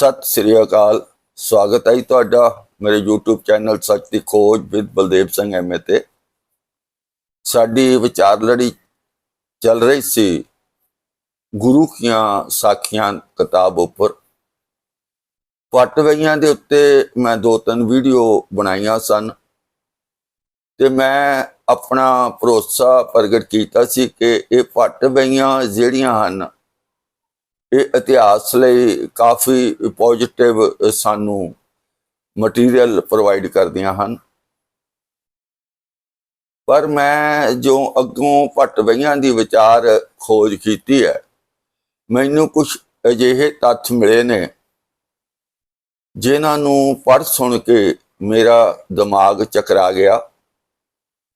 ਸਤਿ ਸ੍ਰੀ ਅਕਾਲ। ਸਵਾਗਤ ਹੈ ਜੀ ਤੁਹਾਡਾ ਮੇਰੇ YouTube ਚੈਨਲ ਸੱਚ ਦੀ ਖੋਜ ਵਿਦ ਬਲਦੇਵ ਸਿੰਘ ਐਮਏ ਤੇ। ਸਾਡੀ ਵਿਚਾਰ ਲੜੀ ਚੱਲ ਰਹੀ ਸੀ ਗੁਰੂ ਕੀਆਂ ਸਾਖੀਆਂ ਕਿਤਾਬ ਉੱਪਰ। ਪਟਵਈਆਂ ਦੇ ਉੱਤੇ ਮੈਂ ਦੋ ਤਿੰਨ ਵੀਡੀਓ ਬਣਾਈਆਂ ਸਨ ਤੇ ਮੈਂ ਆਪਣਾ ਭਰੋਸਾ ਪ੍ਰਗਟ ਕੀਤਾ ਸੀ ਕਿ ਇਹ ਪਟਵਈਆਂ ਜਿਹੜੀਆਂ ਹਨ ਇਹ ਇਤਿਹਾਸ ਲਈ ਕਾਫੀ ਪੋਜੀਟਿਵ ਸਾਨੂੰ ਮਟੀਰੀਅਲ ਪ੍ਰੋਵਾਈਡ ਕਰਦੀਆਂ ਹਨ। ਪਰ ਮੈਂ ਜੋ ਅੱਗੋਂ ਭੱਟ ਪਟਵਈਆਂ ਦੀ ਵਿਚਾਰ ਖੋਜ ਕੀਤੀ ਹੈ, ਮੈਨੂੰ ਕੁਝ ਅਜਿਹੇ ਤੱਥ ਮਿਲੇ ਨੇ, ਜਿਨ੍ਹਾਂ ਨੂੰ ਪੜ੍ਹ ਸੁਣ ਕੇ ਮੇਰਾ ਦਿਮਾਗ ਚਕਰਾ ਗਿਆ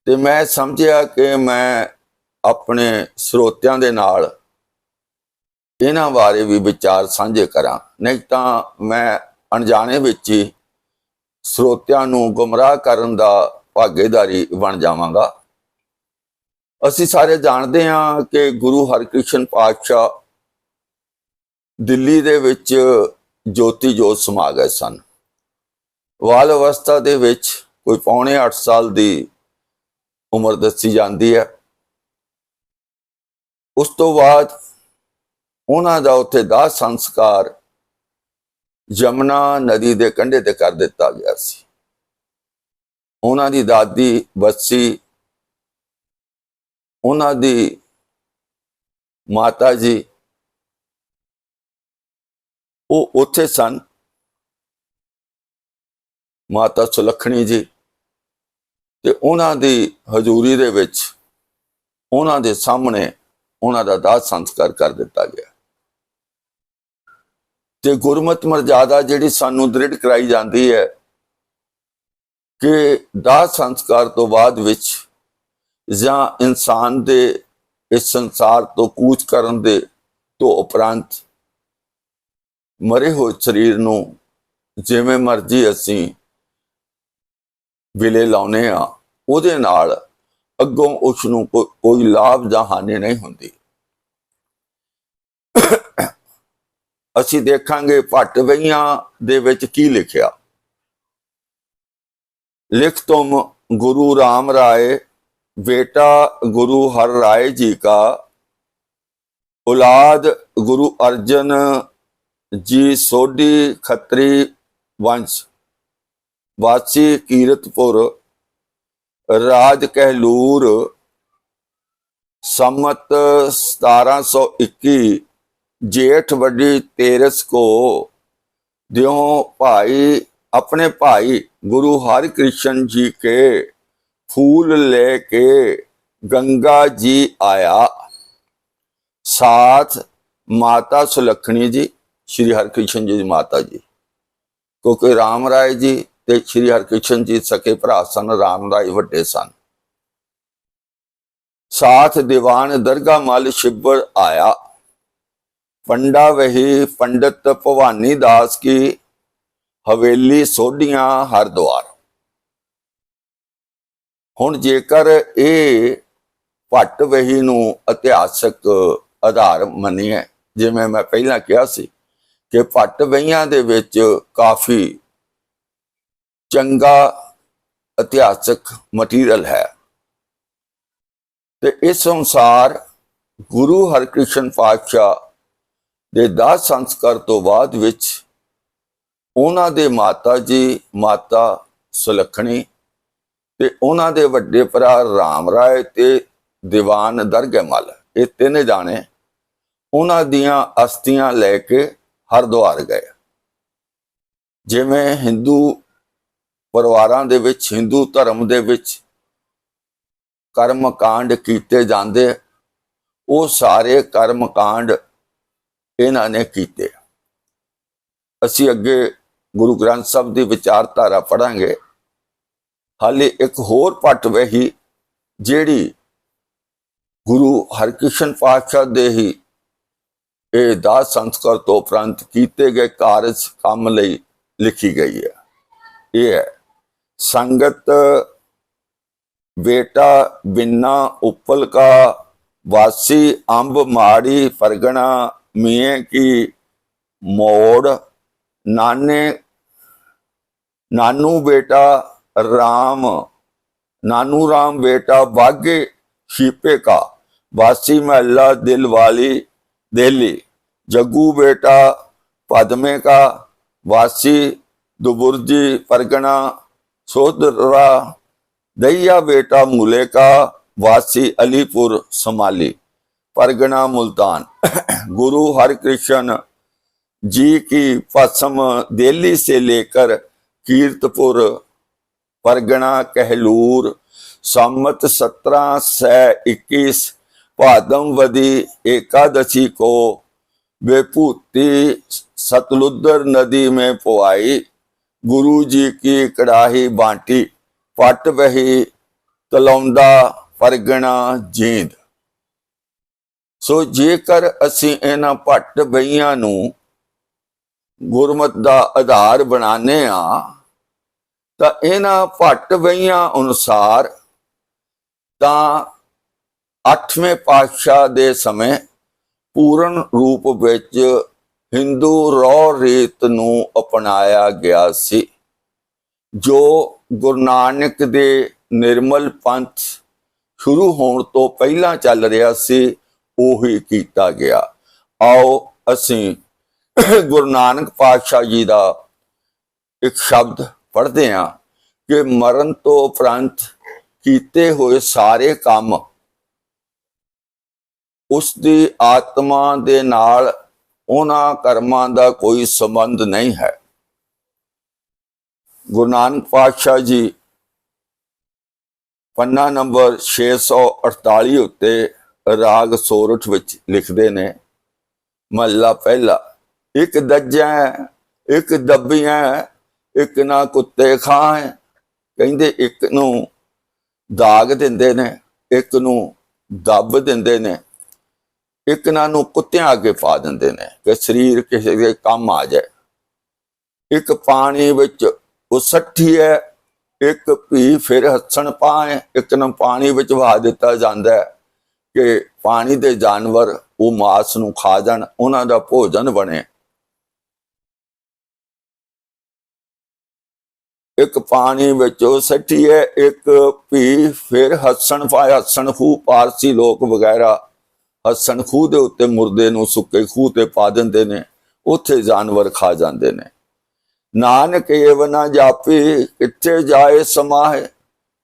ਤੇ ਮੈਂ ਸਮਝਿਆ ਕਿ ਮੈਂ ਆਪਣੇ ਸਰੋਤਿਆਂ ਦੇ ਨਾਲ ਇਹਨਾਂ ਬਾਰੇ ਵੀ ਵਿਚਾਰ ਸਾਂਝੇ ਕਰਾਂ। ਨਹੀਂ ਤਾਂ ਮੈਂ ਅਣਜਾਣੇ ਵਿੱਚ ਹੀ ਸਰੋਤਿਆਂ ਨੂੰ ਗੁੰਮਰਾਹ ਕਰਨ ਦਾ ਭਾਗੇਦਾਰੀ ਬਣ ਜਾਵਾਂਗਾ। ਅਸੀਂ ਸਾਰੇ ਜਾਣਦੇ ਹਾਂ ਕਿ ਗੁਰੂ ਹਰਕ੍ਰਿਸ਼ਨ ਪਾਤਸ਼ਾਹ ਦਿੱਲੀ ਦੇ ਵਿੱਚ ਜੋਤੀ ਜੋਤ ਸਮਾ ਗਏ ਸਨ। ਵਾਲ ਅਵਸਥਾ ਦੇ ਵਿੱਚ ਕੋਈ ਪੌਣੇ 8 ਸਾਲ ਦੀ ਉਮਰ ਦੱਸੀ ਜਾਂਦੀ ਹੈ। ਉਸ ਤੋਂ ਬਾਅਦ ਉਹਨਾਂ ਦਾ ਉੱਥੇ ਦਾਹ ਸੰਸਕਾਰ ਜਮਨਾ ਨਦੀ ਦੇ ਕੰਢੇ ਤੇ ਕਰ ਦਿੱਤਾ ਗਿਆ ਸੀ। ਉਹਨਾਂ ਦੀ ਦਾਦੀ ਬੱਸੀ, ਉਹਨਾਂ ਦੀ ਮਾਤਾ ਜੀ, ਉਹ ਉੱਥੇ ਸਨ। ਮਾਤਾ ਸੁਲੱਖਣੀ ਜੀ ਤੇ ਉਹਨਾਂ ਦੀ ਹਜ਼ੂਰੀ ਦੇ ਵਿੱਚ ਉਹਨਾਂ ਦੇ ਸਾਹਮਣੇ ਉਹਨਾਂ ਦਾ ਦਾਹ ਸੰਸਕਾਰ ਕਰ ਦਿੱਤਾ ਗਿਆ। ਤੇ ਗੁਰਮਤ ਮਰਜ਼ਾਦਾ ਜਿਹੜੀ ਸਾਨੂੰ ਦ੍ਰਿੜ ਕਰਾਈ ਜਾਂਦੀ ਹੈ ਕਿ ਦਾਹ ਸੰਸਕਾਰ ਤੋਂ ਬਾਅਦ ਵਿੱਚ ਜਾਂ ਇਨਸਾਨ ਦੇ ਇਸ ਸੰਸਾਰ ਤੋਂ ਕੂਚ ਕਰਨ ਦੇ ਤੋਂ ਉਪਰੰਤ ਮਰੇ ਹੋਏ ਸਰੀਰ ਨੂੰ ਜਿਵੇਂ ਮਰਜ਼ੀ ਅਸੀਂ ਵਿਲੇ ਲਾਉਨੇ ਆ ਉਹਦੇ ਨਾਲ ਅੱਗੋਂ ਉਸ ਨੂੰ ਕੋ- ਕੋਈ ਲਾਭ ਜਾਂ ਹਾਨੀ ਨਹੀਂ ਹੁੰਦੀ। ਅਸੀਂ ਦੇਖਾਂਗੇ ਭੱਟ ਵਈਆਂ ਦੇ ਵਿੱਚ ਕੀ ਲਿਖਿਆ ਲਿਖ ਤੁਮ ਗੁਰੂ ਰਾਮ ਰਾਏ बेटा गुरु हर राय जी का औलाद गुरु अर्जन जी सोडी खत्री वंश वासी कीरतपुर राज कहलूर ਸੰਮਤ 1721 ਜੇਠ ਵੱਡੀ ਤੇਰਸ ਕੋ ਦਿਓ ਭਾਈ ਆਪਣੇ ਭਾਈ ਗੁਰੂ ਹਰਿ ਕ੍ਰਿਸ਼ਨ ਜੀ ਕੇ फूल लेके गंगा जी आया साथ माता सुलखणी जी श्री हरकृष्ण जी ਦੀ ਮਾਤਾ ਜੀ ਕਿਉਂਕਿ ਰਾਮ ਰਾਏ ਜੀ ਤੇ ਸ਼੍ਰੀ ਹਰਕ੍ਰਿਸ਼ਨ ਜੀ ਸਕੇ ਭਰਾ ਸਨ ਰਾਮ ਰਾਏ ਵੱਡੇ ਸਨ ਸਾਥ ਦੀਵਾਨ ਦਰਗਾ ਮਲ ਸ਼ਿਵਰ ਆਇਆ ਪੰਡਾ ਵਹੀ ਪੰਡਤ ਭਵਾਨੀ ਦਾਸ ਕੀ, ਹਵੇਲੀ ਸੋਢੀਆਂ ਹਰਦੁਆਰ ਹੁਣ ਜੇਕਰ ਇਹ ਭੱਟ ਵਹੀ ਨੂੰ ਇਤਿਹਾਸਕ ਆਧਾਰ ਮੰਨੀਏ, ਜਿਵੇਂ ਮੈਂ ਪਹਿਲਾਂ ਕਿਹਾ ਸੀ ਕਿ ਭੱਟ ਵਹੀਆਂ ਦੇ ਵਿੱਚ ਕਾਫੀ ਚੰਗਾ ਇਤਿਹਾਸਕ ਮਟੀਰੀਅਲ ਹੈ। ਤੇ ਇਸ ਅਨੁਸਾਰ ਗੁਰੂ ਹਰਕ੍ਰਿਸ਼ਨ ਪਾਤਸ਼ਾਹ ਦੇ ਦਾਸ ਸੰਸਕਾਰ ਤੋਂ ਬਾਅਦ ਵਿੱਚ ਉਹਨਾਂ ਦੇ ਮਾਤਾ ਜੀ, ਮਾਤਾ ਸੁਲੱਖਣੀ ਤੇ ਉਹਨਾਂ ਦੇ ਵੱਡੇ ਭਰਾ ਰਾਮ ਰਾਏ ਤੇ ਦੀਵਾਨ ਦਰਗਹਿਮਲ, ਇਹ ਤਿੰਨ ਜਾਣੇ ਉਹਨਾਂ ਦੀਆਂ ਅਸਥੀਆਂ ਲੈ ਕੇ ਹਰਦੁਆਰ ਗਏ। ਜਿਵੇਂ ਹਿੰਦੂ ਪਰਿਵਾਰਾਂ ਦੇ ਵਿੱਚ, ਹਿੰਦੂ ਧਰਮ ਦੇ ਵਿੱਚ ਕਰਮ ਕਾਂਡ ਕੀਤੇ ਜਾਂਦੇ, ਉਹ ਸਾਰੇ ਕਰਮ ਕਾਂਡ ਇਹਨਾਂ ਨੇ ਕੀਤੇ। ਅਸੀਂ ਅੱਗੇ ਗੁਰੂ ਗ੍ਰੰਥ ਸਾਹਿਬ ਦੀ ਵਿਚਾਰਧਾਰਾ ਪੜਾਂਗੇ ਹਾਲੇ ਇੱਕ ਹੋਰ ਪੱਟ ਵਹੀ, ਜਿਹੜੀ ਗੁਰੂ ਹਰਕਿਸ਼ਨ ਪਾਤਸ਼ਾਹ ਦੇ ਹੀ ਇਹ ਦਾਸ ਸੰਸਕਾਰ ਤੋਂ ਉਪਰੰਤ ਕੀਤੇ ਗਏ ਕਾਰਜ ਕੰਮ ਲਈ ਲਿਖੀ ਗਈ ਹੈ। ਇਹ ਹੈ, ਸੰਗਤ ਬੇਟਾ ਬਿੰਨਾ ਉਪਲ ਕਾ ਵਾਸੀ ਅੰਬ ਮਾੜੀ ਫਰਗਣਾ मियाँ की मोड़, नाने, नानू बेटा राम, नानू राम बेटा बागे शिपे का, वासी महला दिल वाली दिल्ली जग्गू बेटा पदमे का, वासी दुबुर्जी परगना सोदरा दैया बेटा मुले का, वासी अलीपुर समाली। परगना मुल्तान। गुरु हरिकृष्ण जी की पश्चिम दिल्ली से लेकर कीर्तपुर, परगना, कहलूर, सम्मत सत्रह सै इक्कीस भादमवदी एकादशी को विभूति सतलुद्र नदी में पोआई गुरु जी की कड़ाही बांटी, पट बही तलौदा, परगना, जींद। ਸੋ ਜੇਕਰ ਅਸੀਂ ਇਹਨਾਂ ਭੱਟ ਬਈਆਂ ਨੂੰ ਗੁਰਮਤ ਦਾ ਆਧਾਰ ਬਣਾਉਂਦੇ ਆ ਤਾਂ ਇਹਨਾਂ ਭੱਟ ਬਈਆਂ ਅਨੁਸਾਰ ਤਾਂ ਅੱਠਵੇਂ ਪਾਤਸ਼ਾਹ ਦੇ ਸਮੇਂ ਪੂਰਨ ਰੂਪ ਵਿੱਚ ਹਿੰਦੂ ਰੌ ਰੀਤ ਨੂੰ ਅਪਣਾਇਆ ਗਿਆ ਸੀ, ਜੋ ਗੁਰੂ ਨਾਨਕ ਦੇ ਨਿਰਮਲ ਪੰਥ ਸ਼ੁਰੂ ਹੋਣ ਤੋਂ ਪਹਿਲਾਂ ਚੱਲ ਰਿਹਾ ਸੀ। ਉਹੀ ਕੀਤਾ ਗਿਆ। ਆਓ ਅਸੀਂ ਗੁਰੂ ਨਾਨਕ ਪਾਤਸ਼ਾਹ ਜੀ ਦਾ ਇੱਕ ਸ਼ਬਦ ਪੜ੍ਹਦੇ ਹਾਂ ਕਿ ਮਰਨ ਤੋਂ ਉਪਰੰਤ ਕੀਤੇ ਹੋਏ ਸਾਰੇ ਕੰਮ ਉਸ ਦੀ ਆਤਮਾ ਦੇ ਨਾਲ ਉਹਨਾਂ ਕਰਮਾਂ ਦਾ ਕੋਈ ਸੰਬੰਧ ਨਹੀਂ ਹੈ। ਗੁਰੂ ਨਾਨਕ ਪਾਤਸ਼ਾਹ ਜੀ ਪੰਨਾ ਨੰਬਰ 648 ਉੱਤੇ ਰਾਗ ਸੋਰਠ ਵਿੱਚ ਲਿਖਦੇ ਨੇ, ਮਹੱਲਾ ਪਹਿਲਾ, ਇੱਕ ਦੱਜਾ, ਇੱਕ ਦੱਬੀਆਂ ਇੱਕ ਨਾ ਕੁੱਤੇ ਖਾਂ ਕਹਿੰਦੇ ਇੱਕ ਨੂੰ ਦਾਗ ਦਿੰਦੇ ਨੇ, ਇੱਕ ਨੂੰ ਦੱਬ ਦਿੰਦੇ ਨੇ, ਇੱਕ ਨਾ ਨੂੰ ਕੁੱਤਿਆਂ ਅੱਗੇ ਪਾ ਦਿੰਦੇ ਨੇ, ਕਿ ਸਰੀਰ ਕਿਸੇ ਦੇ ਕੰਮ ਆ ਜਾਏ। ਇੱਕ ਪਾਣੀ ਵਿੱਚ ਉਸੱਠੀ ਹੈ ਇੱਕ ਭੀ ਫਿਰ ਹੱਸਣ ਪਾਏ ਇੱਕ ਨੂੰ ਪਾਣੀ ਵਿੱਚ ਵਹਾ ਦਿੱਤਾ ਜਾਂਦਾ ਹੈ। ਕਿ ਪਾਣੀ ਦੇ ਜਾਨਵਰ ਉਹ ਮਾਸ ਨੂੰ ਖਾ ਜਾਣ, ਉਹਨਾਂ ਦਾ ਭੋਜਨ ਬਣੇ। ਇੱਕ ਪਾਣੀ ਵਿੱਚ ਉਹ ਇੱਕ ਭੀ ਫਿਰ ਹੱਸਣ ਪਾਏ ਹੱਸਣ ਖੂਹ, ਪਾਰਸੀ ਲੋਕ ਵਗੈਰਾ ਹੱਸਣ ਖੂਹ ਦੇ ਉੱਤੇ ਮੁਰਦੇ ਨੂੰ ਸੁੱਕੇ ਖੂਹ ਤੇ ਪਾ ਦਿੰਦੇ ਨੇ, ਉੱਥੇ ਜਾਨਵਰ ਖਾ ਜਾਂਦੇ ਨੇ। ਨਾਨਕ ਏਵ ਨਾ ਜਾਪੀ, ਕਿੱਥੇ ਜਾਏ ਸਮਾਏ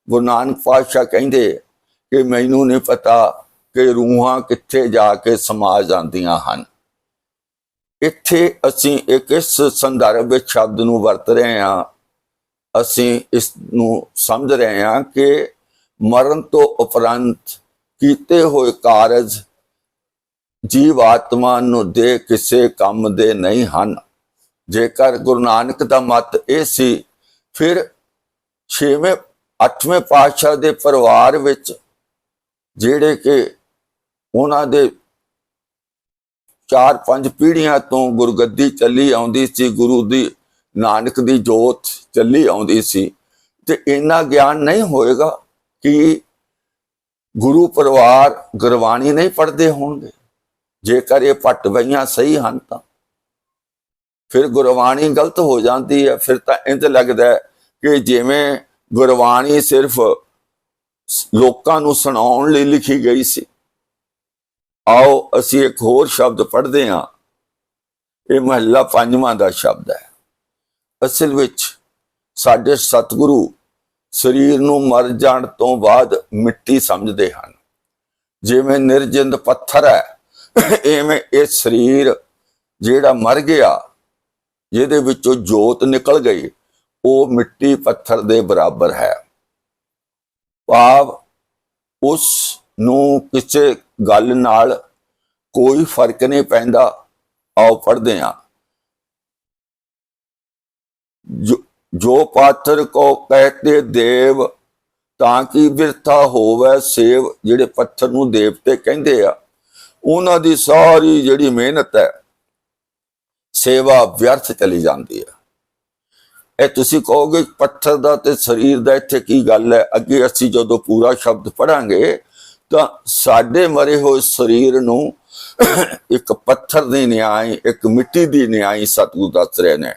ਗੁਰੂ ਨਾਨਕ ਪਾਤਸ਼ਾਹ ਕਹਿੰਦੇ ਕਿ ਮੈਨੂੰ ਨਹੀਂ ਪਤਾ ਕਿ ਰੂਹਾਂ ਕਿੱਥੇ ਜਾ ਕੇ ਸਮਾ ਜਾਂਦੀਆਂ ਹਨ। ਇੱਥੇ ਅਸੀਂ ਇੱਕ ਇਸ ਸੰਦਰਭ ਵਿੱਚ ਸ਼ਬਦ ਨੂੰ ਵਰਤ ਰਹੇ ਹਾਂ। ਅਸੀਂ ਇਸ ਨੂੰ ਸਮਝ ਰਹੇ ਹਾਂ ਕਿ ਮਰਨ ਤੋਂ ਉਪਰੰਤ ਕੀਤੇ ਹੋਏ ਕਾਰਜ ਜੀਵ ਆਤਮਾ ਨੂੰ ਦੇ ਕਿਸੇ ਕੰਮ ਦੇ ਨਹੀਂ ਹਨ। ਜੇਕਰ ਗੁਰੂ ਨਾਨਕ ਦਾ ਮਤ ਇਹ ਸੀ, ਫਿਰ ਛੇਵੇਂ, ਅੱਠਵੇਂ ਪਾਤਸ਼ਾਹ ਦੇ ਪਰਿਵਾਰ ਵਿੱਚ ਜਿਹੜੇ ਕਿ ਉਹਨਾਂ ਦੇ ਚਾਰ ਪੰਜ ਪੀੜ੍ਹੀਆਂ ਤੋਂ ਗੁਰਗੱਦੀ ਚੱਲੀ ਆਉਂਦੀ ਸੀ, ਗੁਰੂ ਦੀ ਨਾਨਕ ਦੀ ਜੋਤ ਚੱਲੀ ਆਉਂਦੀ ਸੀ। ਤੇ ਇੰਨਾ ਗਿਆਨ ਨਹੀਂ ਹੋਏਗਾ ਕਿ ਗੁਰੂ ਪਰਿਵਾਰ ਗੁਰਬਾਣੀ ਨਹੀਂ ਪੜ੍ਹਦੇ ਹੋਣਗੇ। ਜੇਕਰ ਇਹ ਪੱਟ ਬਈਆਂ ਸਹੀ ਹਨ ਤਾਂ। ਫਿਰ ਗੁਰਬਾਣੀ ਗਲਤ ਹੋ ਜਾਂਦੀ ਹੈ, ਫਿਰ ਤਾਂ ਇੰਜ ਲੱਗਦਾ ਕਿ ਜਿਵੇਂ ਗੁਰਬਾਣੀ ਸਿਰਫ ਲੋਕਾਂ ਨੂੰ ਸੁਣਾਉਣ ਲਈ ਲਿਖੀ ਗਈ ਸੀ। ਆਓ, ਅਸੀਂ ਇੱਕ ਹੋਰ ਸ਼ਬਦ ਪੜ੍ਹਦੇ ਹਾਂ। ਇਹ ਮਹੱਲਾ ਪੰਜਵਾਂ ਦਾ ਸ਼ਬਦ ਹੈ। ਅਸਲ ਵਿੱਚ ਸਾਡੇ ਸਤਿਗੁਰੂ ਸਰੀਰ ਨੂੰ ਮਰ ਜਾਣ ਤੋਂ ਬਾਅਦ ਮਿੱਟੀ ਸਮਝਦੇ ਹਨ। ਜਿਵੇਂ ਨਿਰਜਿੰਦ ਪੱਥਰ ਹੈ, ਐਵੇਂ ਇਹ ਸਰੀਰ ਜਿਹੜਾ ਮਰ ਗਿਆ, ਜਿਹਦੇ ਵਿੱਚੋਂ ਜੋਤ ਨਿਕਲ ਗਈ, ਉਹ ਮਿੱਟੀ ਪੱਥਰ ਦੇ ਬਰਾਬਰ ਹੈ। ਭਾਵ ਉਸ ਨੂੰ ਕਿਸੇ ਗੱਲ ਨਾਲ ਕੋਈ ਫ਼ਰਕ ਨਹੀਂ ਪੈਂਦਾ, ਆਓ ਪੜ੍ਹਦੇ ਹਾਂ। ਜੋ ਜੋ ਪਾਤਰ ਕੋ ਕਹਤੇ ਦੇਵ, ਤਾਂ ਕਿ ਵਿਰਥਾ ਹੋਵੇ ਸੇਵ, ਜਿਹੜੇ ਪੱਥਰ ਨੂੰ ਦੇਵਤੇ ਕਹਿੰਦੇ ਆ। ਉਹਨਾਂ ਦੀ ਸਾਰੀ ਜਿਹੜੀ ਮਿਹਨਤ ਹੈ, ਸੇਵਾ ਵਿਅਰਥ ਚਲੀ ਜਾਂਦੀ ਹੈ। ਇਹ ਤੁਸੀਂ ਕਹੋਗੇ, ਪੱਥਰ ਦਾ ਤੇ ਸਰੀਰ ਦਾ ਇੱਥੇ ਕੀ ਗੱਲ ਹੈ? ਅੱਗੇ ਅਸੀਂ ਜਦੋਂ ਪੂਰਾ ਸ਼ਬਦ ਪੜਾਂਗੇ ਤਾਂ ਸਾਡੇ ਮਰੇ ਹੋਏ ਸਰੀਰ ਨੂੰ ਇੱਕ ਪੱਥਰ ਦੀ ਨਿਆਈ, ਇੱਕ ਮਿੱਟੀ ਦੀ ਨਿਆਈ ਸਤਿਗੁਰੂ ਦੱਸ ਰਹੇ ਨੇ।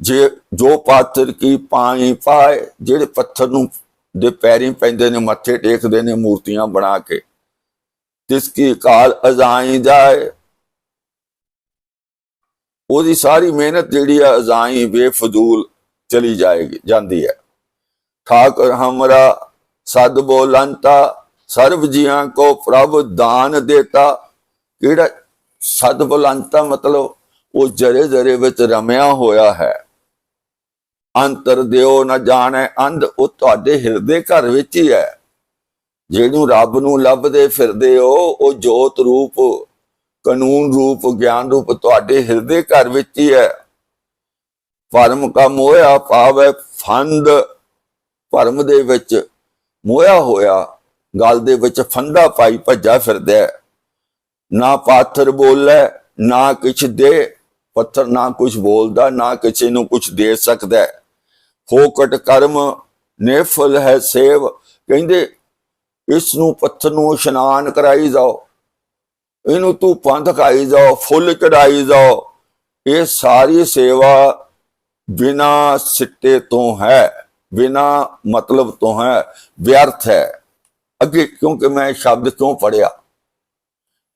ਜੇ ਜੋ ਪਾਤਰ ਕੀ ਪਾਣੀ ਪਾਏ, ਜਿਹੜੇ ਪੱਥਰ ਨੂੰ ਦੇ ਪੈਰੀਂ ਪੈਂਦੇ ਨੇ, ਮੱਥੇ ਟੇਕਦੇ ਨੇ, ਮੂਰਤੀਆਂ ਬਣਾ ਕੇ, ਤਿਸ ਕੀ ਕਾਲ ਅਜ਼ਾਈ ਜਾਏ। ਉਹਦੀ ਸਾਰੀ ਮਿਹਨਤ ਜਿਹੜੀ ਆ, ਅਜ਼ਾਈ ਬੇਫਜ਼ੂਲ ਚਲੀ ਜਾਏਗੀ, ਜਾਂਦੀ ਹੈ। ਠਾਕੁਰ ਹਮਰਾ ਸਦ ਬੋਲੰਤਾ ਸਰਬ ਜੀਆਂ ਕੋ ਪ੍ਰਭ ਦਾਨ ਦੇਤਾ। ਕਿਹੜਾ ਸਦ ਬੋਲੰਤਾ ਮਤਲਬ ਉਹ ਜਰੇ ਜਰੇ ਵਿੱਚ ਰਮਿਆ ਹੋਇਆ ਹੈ। ਅੰਤਰ ਦਿਓ ਨਾ ਜਾਣੈ ਅੰਧ, ਉਹ ਤੁਹਾਡੇ ਹਿਰਦੇ ਘਰ ਵਿੱਚ ਹੀ ਹੈ। ਜਿਹਨੂੰ ਰੱਬ ਨੂੰ ਲੱਭਦੇ ਫਿਰਦੇ ਹੋ, ਉਹ ਜੋਤ ਰੂਪ, ਕਾਨੂੰਨ ਰੂਪ, ਗਿਆਨ ਰੂਪ ਤੁਹਾਡੇ ਹਿਰਦੇ ਘਰ ਵਿੱਚ ਹੀ ਹੈ। ਭਰਮ ਕਾ ਮੋਇਆ ਪਾਵੇ ਫੰਦ, ਭਰਮ ਦੇ ਵਿੱਚ ਮੋਇਆ ਹੋਇਆ ਗੱਲ ਦੇ ਵਿੱਚ ਫੰਦਾ ਪਾਈ ਭੱਜਾ ਫਿਰਦਾ ਨਾ ਪਾਥਰ ਬੋਲੈ, ਨਾ ਕੁਛ ਦੇ। ਪੱਥਰ ਨਾ ਕੁਛ ਬੋਲਦਾ, ਨਾ ਕਿਸੇ ਨੂੰ ਕੁਛ ਦੇ ਸਕਦਾ ਫੋਕਟ ਕਰਮ ਨੇਫਲ ਹੈ ਸੇਵ। ਕਹਿੰਦੇ, ਇਸ ਨੂੰ ਪੱਥਰ ਨੂੰ ਇਸ਼ਨਾਨ ਕਰਾਈ ਜਾਓ। ਇਹਨੂੰ ਧੂਪਾਂ ਪੰਧ ਜਾਓ, ਫੁੱਲ ਚੜਾਈ ਜਾਓ। ਇਹ ਸਾਰੀ ਸੇਵਾ ਬਿਨਾ ਸਿੱਟੇ ਤੋਂ ਹੈ, ਬਿਨਾ ਮਤਲਬ ਤੋਂ ਹੈ, ਵਿਅਰਥ ਹੈ। ਅੱਗੇ ਕਿਉਂਕਿ ਮੈਂ ਸ਼ਬਦ ਕਿਉਂ ਪੜਿਆ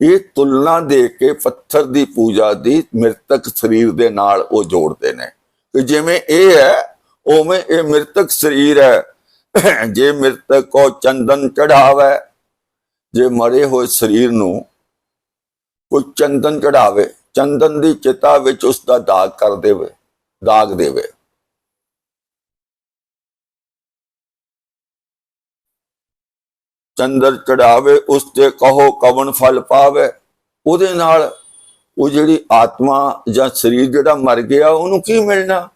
ਇਹ ਤੁਲਨਾ ਦੇ ਕੇ ਪੱਥਰ ਦੀ ਪੂਜਾ ਦੀ ਮ੍ਰਿਤਕ ਸਰੀਰ ਦੇ ਨਾਲ ਉਹ ਜੋੜਦੇ ਨੇ। ਕਿ ਜਿਵੇਂ ਇਹ ਹੈ, ਉਵੇਂ ਇਹ ਮ੍ਰਿਤਕ ਸਰੀਰ ਹੈ। ਜੇ ਮ੍ਰਿਤਕ ਕੋ ਚੰਦਨ ਚੜਾਵੇ ਜੇ ਮਰੇ ਹੋਏ ਸਰੀਰ ਨੂੰ ਕੋਈ ਚੰਦਨ ਚੜਾਵੇ ਚੰਦਨ ਦੀ ਚਿਤਾ ਵਿੱਚ ਉਸ ਦਾ ਦਾਗ ਕਰ ਦੇਵੇ, ਦਾਗ ਦੇਵੇ। ਚੰਦਰ ਚੜਾਵੇ, ਉਸ ਤੇ ਕਹੋ ਕਵਣ ਫਲ ਪਾਵੇ। ਉਹਦੇ ਨਾਲ ਉਹ ਜਿਹੜੀ ਆਤਮਾ ਜਾਂ ਸਰੀਰ ਜਿਹੜਾ ਮਰ ਗਿਆ, ਉਹਨੂੰ ਕੀ ਮਿਲਣਾ?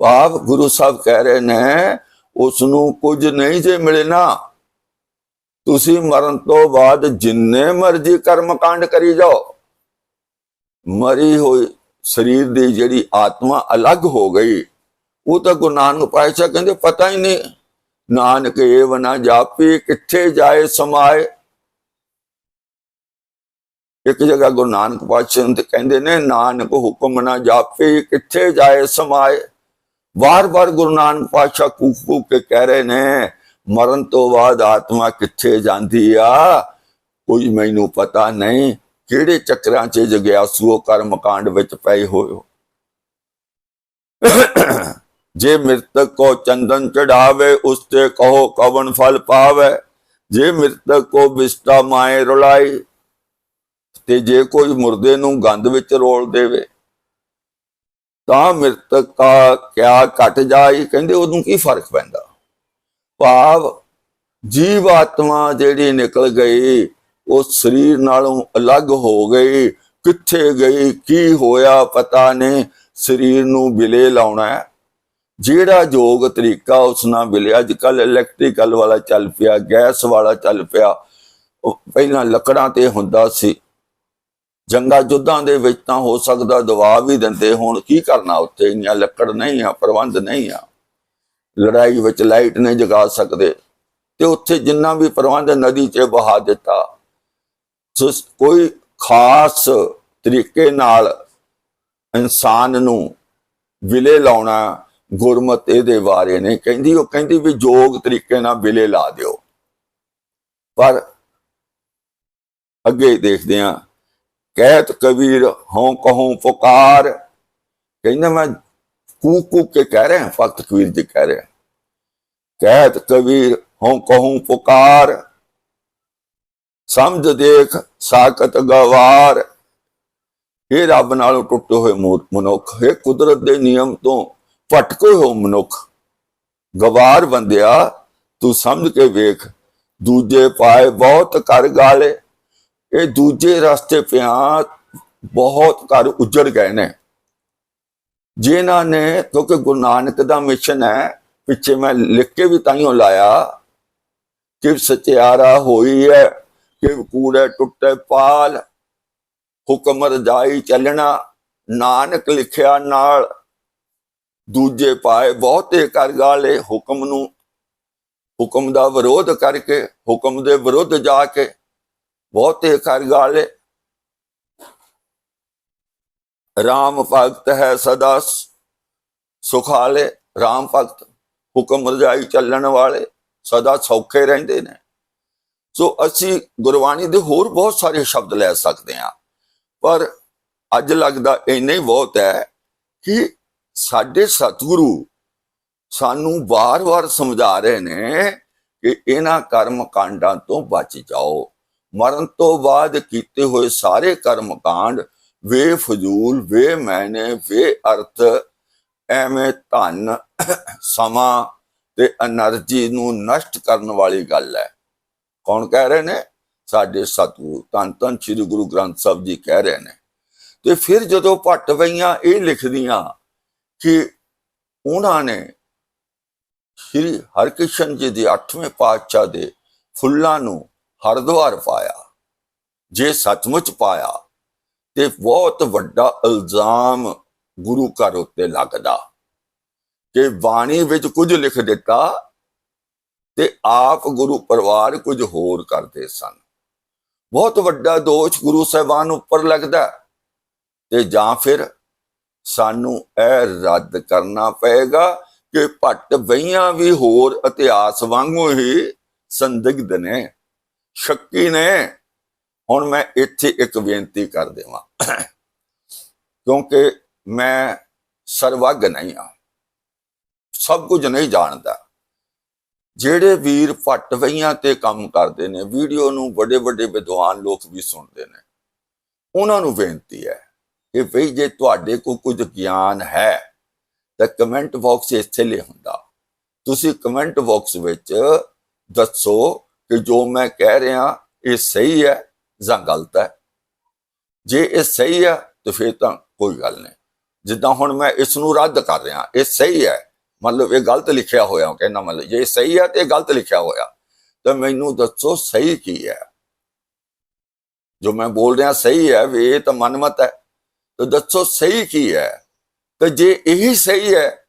ਭਾਵ ਗੁਰੂ ਸਾਹਿਬ ਕਹਿ ਰਹੇ ਨੇ ਉਸ ਨੂੰ ਕੁਝ ਨਹੀਂ ਜੇ ਮਿਲਣਾ। ਤੁਸੀਂ ਮਰਨ ਤੋਂ ਬਾਅਦ ਜਿੰਨੇ ਮਰਜ਼ੀ ਕਰਮ ਕਾਂਡ ਕਰੀ ਜਾਓ। ਮਰੀ ਹੋਈ ਸਰੀਰ ਦੀ ਜਿਹੜੀ ਆਤਮਾ ਅਲੱਗ ਹੋ ਗਈ, ਉਹ ਤਾਂ ਗੁਰੂ ਨਾਨਕ ਪਾਤਸ਼ਾਹ ਕਹਿੰਦੇ, ਪਤਾ ਹੀ ਨਹੀਂ ਨਾਨਕ ਏਵ ਨਾ ਜਾਪੀ, ਕਿੱਥੇ ਜਾਏ ਸਮਾਏ। ਇੱਕ ਜਗ੍ਹਾ ਗੁਰੂ ਨਾਨਕ ਪਾਤਸ਼ਾਹ ਤੇ ਕਹਿੰਦੇ ਨੇ, ਨਾਨਕ ਹੁਕਮ ਨਾ ਜਾਪੀ, ਕਿੱਥੇ ਜਾਏ ਸਮਾਏ। ਵਾਰ-ਵਾਰ ਗੁਰੂ ਨਾਨਕ ਪਾਤਸ਼ਾਹ ਕੂਕ ਕੂਕ ਕੇ ਕਹਿ ਰਹੇ ਨੇ, ਮਰਨ ਤੋਂ ਬਾਅਦ ਆਤਮਾ ਕਿੱਥੇ ਜਾਂਦੀ ਆ? ਕੋਈ ਮੈਨੂੰ ਪਤਾ ਨਹੀਂ, ਕਿਹੜੇ ਚੱਕਰਾਂ 'ਚ ਜਗਿਆਸੂ ਕਰਮ ਕਾਂਡ ਵਿੱਚ ਪਏ ਹੋਏ ਹੋ। ਜੇ ਮ੍ਰਿਤਕ ਕੋ ਚੰਦਨ ਚੜਾਵੇ, ਉਸ ਤੇ ਕਹੋ ਕਵਨ ਫਲ ਪਾਵੇ। ਜੇ ਮ੍ਰਿਤਕ ਕੋ ਬਿਸਟਾ ਮਾਏ ਰੁਲਾਈ, ਤੇ ਜੇ ਕੋਈ ਮੁਰਦੇ ਨੂੰ ਗੰਦ ਵਿੱਚ ਰੋਲ ਦੇਵੇ, ਤਾਂ ਮ੍ਰਿਤਕ ਦਾ ਕਿਆ ਘਟ ਜਾਈ? ਕਹਿੰਦੇ ਉਹਨੂੰ ਕੀ ਫ਼ਰਕ ਪੈਂਦਾ? ਭਾਵ ਜੀਵ ਆਤਮਾ ਜਿਹੜੀ ਨਿਕਲ ਗਈ, ਉਹ ਸਰੀਰ ਨਾਲੋਂ ਅਲੱਗ ਹੋ ਗਈ। ਕਿੱਥੇ ਗਈ? ਕੀ ਹੋਇਆ? ਪਤਾ ਨਹੀਂ। ਸਰੀਰ ਨੂੰ ਬਿਲੇ ਲਾਉਣਾ ਹੈ। ਜਿਹੜਾ ਯੋਗ ਤਰੀਕਾ ਉਸ ਨਾਲ ਮਿਲਿਆ ਅੱਜ ਕੱਲ ਇਲੈਕਟ੍ਰੀਕਲ ਵਾਲਾ ਚੱਲ ਪਿਆ ਗੈਸ ਵਾਲਾ ਚੱਲ ਪਿਆ ਪਹਿਲਾਂ ਲੱਕੜਾਂ ਤੇ ਹੁੰਦਾ ਸੀ। ਜੰਗਾ ਜੁੱਧਾਂ ਦੇ ਵਿੱਚ ਤਾਂ ਹੋ ਸਕਦਾ ਦਬਾਅ ਵੀ ਦਿੰਦੇ, ਹੁਣ ਕੀ ਕਰਨਾ ਉੱਥੇ? ਇੰਨੀਆਂ ਲੱਕੜ ਨਹੀਂ ਆ, ਪ੍ਰਬੰਧ ਨਹੀਂ ਆ। ਲੜਾਈ ਵਿੱਚ ਲਾਈਟ ਨਹੀਂ ਜਗਾ ਸਕਦੇ। ਤੇ ਉੱਥੇ ਜਿੰਨਾ ਵੀ ਪ੍ਰਬੰਧ ਨਦੀ 'ਚ ਬਹਾ ਦਿੱਤਾ। ਸੋ ਕੋਈ ਖਾਸ ਤਰੀਕੇ ਨਾਲ ਇਨਸਾਨ ਨੂੰ ਵਿਲੇ ਲਾਉਣਾ ਗੁਰਮਤ ਇਹਦੇ ਬਾਰੇ ਨੇ ਕਹਿੰਦੀ, ਉਹ ਕਹਿੰਦੀ ਵੀ ਜੋਗ ਤਰੀਕੇ ਨਾਲ ਵਿਲੇ ਲਾ ਦਿਓ। ਪਰ ਅੱਗੇ ਦੇਖਦੇ ਹਾਂ ਕਹਿਤ ਕਬੀਰ ਹਉ ਕਹੂੰ ਪੁਕਾਰ। ਕਹਿੰਦਾ ਮੈਂ ਕੂਕ ਕੂਕ ਕੇ ਕਹਿ ਰਿਹਾ ਫਕਤ ਕਬੀਰ ਜੀ ਕਹਿ ਰਿਹਾ। ਕਹਿਤ ਕਬੀਰ ਹਉ ਕਹੂੰ ਪੁਕਾਰ। ਸਮਝ ਦੇਖ ਸਾਕਤ ਗਵਾਰ। ਇਹ ਰੱਬ ਨਾਲੋਂ ਟੁੱਟੇ ਹੋਏ ਮਨੁੱਖ ਇਹ ਕੁਦਰਤ ਦੇ ਨਿਯਮ ਤੋਂ ਭਟਕੇ ਹੋ ਮਨੁੱਖ। ਗਵਾਰ ਬੰਦਿਆ, ਤੂੰ ਸਮਝ ਕੇ ਵੇਖ, ਦੂਜੇ ਪਾਏ ਬਹੁਤ ਕਰ ਗਾਲੇ। ਇਹ ਦੂਜੇ ਰਸਤੇ ਪਿਆ ਬਹੁਤ ਘਰ ਉੱਜੜ ਗਏ ਨੇ। ਜਿਨ੍ਹਾਂ ਨੇ, ਕਿਉਂਕਿ ਗੁਰੂ ਨਾਨਕ ਦਾ ਮਿਸ਼ਨ ਹੈ, ਪਿੱਛੇ ਮੈਂ ਲਿਖ ਕੇ ਵੀ ਤਾਈਓ ਲਾਇਆ, ਕਿ ਸਚਿਆਰਾ ਹੋਈ ਹੈ, ਕਿ ਕੂੜੇ ਟੁੱਟੇ ਪਾਲ, ਹੁਕਮ ਰਜਾਈ ਚੱਲਣਾ, ਨਾਨਕ ਲਿਖਿਆ ਨਾਲ ਦੂਜੇ ਪਾਏ ਬਹੁਤੇ ਕਰ ਗਾਲੇ ਹੁਕਮ ਨੂੰ, ਹੁਕਮ ਦਾ ਵਿਰੋਧ ਕਰਕੇ, ਹੁਕਮ ਦੇ ਵਿਰੁੱਧ ਜਾ ਕੇ ਬਹੁਤੇ ਕਰ ਗਾਲੇ। RAM ਭਗਤ ਹੈ ਸਦਾ ਸੁਖਾਲੇ, ਰਾਮ ਭਗਤ ਹੁਕਮ ਰਜਾਈ ਚੱਲਣ ਵਾਲੇ ਸਦਾ ਸੌਖੇ ਰਹਿੰਦੇ ਨੇ। ਸੋ ਅਸੀਂ ਗੁਰਬਾਣੀ ਦੇ ਹੋਰ ਬਹੁਤ ਸਾਰੇ ਸ਼ਬਦ ਲੈ ਸਕਦੇ ਹਾਂ, ਪਰ ਅੱਜ ਲੱਗਦਾ ਇੰਨਾ ਹੀ ਬਹੁਤ ਹੈ ਕਿ ਸਾਡੇ ਸਤਿਗੁਰੂ ਸਾਨੂੰ ਵਾਰ-ਵਾਰ ਸਮਝਾ ਰਹੇ ਨੇ ਕਿ ਇਹਨਾਂ ਕਰਮ ਕਾਂਡਾਂ ਤੋਂ ਬਚ ਜਾਓ। ਮਰਨ ਤੋਂ ਬਾਅਦ ਕੀਤੇ ਹੋਏ ਸਾਰੇ ਕਰਮ ਕਾਂਡ ਵੇ ਫਜ਼ੂਲ, ਵੇ ਮੈਨੇ, ਵੇ ਅਰਥ, ਐਵੇਂ ਧਨ, ਸਮਾਂ ਤੇ એનર્ਜੀ ਨੂੰ ਨਸ਼ਟ ਕਰਨ ਵਾਲੀ ਗੱਲ ਹੈ। ਕੌਣ ਕਹਿ ਰਹੇ ਨੇ? ਸਾਡੇ ਸਤਿਗੁਰੂ। ਤਨ ਤਨ ਸ੍ਰੀ ਗੁਰੂ ਗ੍ਰੰਥ ਸਾਹਿਬ ਜੀ ਕਹਿ ਰਹੇ ਨੇ। ਤੇ ਫਿਰ ਜਦੋਂ ਭੱਟ ਵਈਆਂ ਇਹ ਲਿਖਦੀਆਂ ਕਿ ਉਹਨਾਂ ਨੇ ਸ੍ਰੀ ਹਰਕ੍ਰਿਸ਼ਨ ਜੀ ਦੇ 8ਵੇਂ ਪਾਤਸ਼ਾਹ ਦੇ ਫੁੱਲਾਂ ਨੂੰ ਹਰਦੁਆਰ ਪਾਇਆ, ਜੇ ਸੱਚਮੁੱਚ ਪਾਇਆ ਤੇ ਬਹੁਤ ਵੱਡਾ ਇਲਜ਼ਾਮ ਗੁਰੂ ਘਰ ਉੱਤੇ ਲੱਗਦਾ ਕਿ ਬਾਣੀ ਵਿੱਚ ਕੁਝ ਲਿਖ ਦਿੱਤਾ ਤੇ ਆਪ ਗੁਰੂ ਪਰਿਵਾਰ ਕੁਝ ਹੋਰ ਕਰਦੇ ਸਨ। ਬਹੁਤ ਵੱਡਾ ਦੋਸ਼ ਗੁਰੂ ਸਾਹਿਬਾਨ ਉੱਪਰ ਲੱਗਦਾ ਤੇ ਜਾਂ ਫਿਰ ਸਾਨੂੰ ਇਹ ਰੱਦ ਕਰਨਾ ਪਏਗਾ ਕਿ ਭੱਟ ਵਈਆਂ ਵੀ ਹੋਰ ਇਤਿਹਾਸ ਵਾਂਗੂ ਹੀ ਸੰਦਿਗਧ ਨੇ, ਸ਼ੱਕੀ ਨੇ। ਹੁਣ ਮੈਂ ਇੱਥੇ ਇੱਕ ਬੇਨਤੀ ਕਰ ਦੇਵਾਂ। ਕਿਉਂਕਿ ਮੈਂ ਸਰਵੱਗ ਨਹੀਂ ਆ ਸਭ ਕੁਝ ਨਹੀਂ ਜਾਣਦਾ। ਜਿਹੜੇ ਵੀਰ ਭੱਟ ਵਈਆਂ ਤੇ ਕੰਮ ਕਰਦੇ ਨੇ, ਵੀਡੀਓ ਨੂੰ ਵੱਡੇ ਵੱਡੇ ਵਿਦਵਾਨ ਲੋਕ ਵੀ ਸੁਣਦੇ ਨੇ। ਉਹਨਾਂ ਨੂੰ ਬੇਨਤੀ ਹੈ ਕਿ ਭਈ ਜੇ ਤੁਹਾਡੇ ਕੋਲ ਕੁਝ ਗਿਆਨ ਹੈ, ਤਾਂ ਕਮੈਂਟ ਬਾਕਸ ਇੱਥੇ ਲਿਖ ਹੁੰਦਾ ਤੁਸੀਂ ਕਮੈਂਟ ਬਾਕਸ ਵਿੱਚ ਦੱਸੋ ਕਿ ਜੋ ਮੈਂ ਕਹਿ ਰਿਹਾ, ਇਹ ਸਹੀ ਹੈ ਜਾਂ ਗਲਤ ਹੈ। ਜੇ ਇਹ ਸਹੀ ਹੈ, ਤਾਂ ਫਿਰ ਤਾਂ ਕੋਈ ਗੱਲ ਨਹੀਂ। ਜਿੱਦਾਂ ਹੁਣ ਮੈਂ ਇਸ ਨੂੰ ਰੱਦ ਕਰ ਰਿਹਾ, ਇਹ ਸਹੀ ਹੈ। ਮਤਲਬ ਇਹ ਗਲਤ ਲਿਖਿਆ ਹੋਇਆ ਕਹਿੰਦਾ ਮਤਲਬ ਜੇ ਸਹੀ ਹੈ, ਤੇ ਇਹ ਗਲਤ ਲਿਖਿਆ ਹੋਇਆ। ਤਾਂ ਮੈਨੂੰ ਦੱਸੋ, ਸਹੀ ਕੀ ਹੈ? ਜੋ ਮੈਂ ਬੋਲ ਰਿਹਾ, ਸਹੀ ਹੈ, ਵੀ ਇਹ ਤਾਂ ਮਨਮਤ ਹੈ। ਤਾਂ ਦੱਸੋ ਸਹੀ ਕੀ ਹੈ? ਤੇ ਜੇ ਇਹੀ ਸਹੀ ਹੈ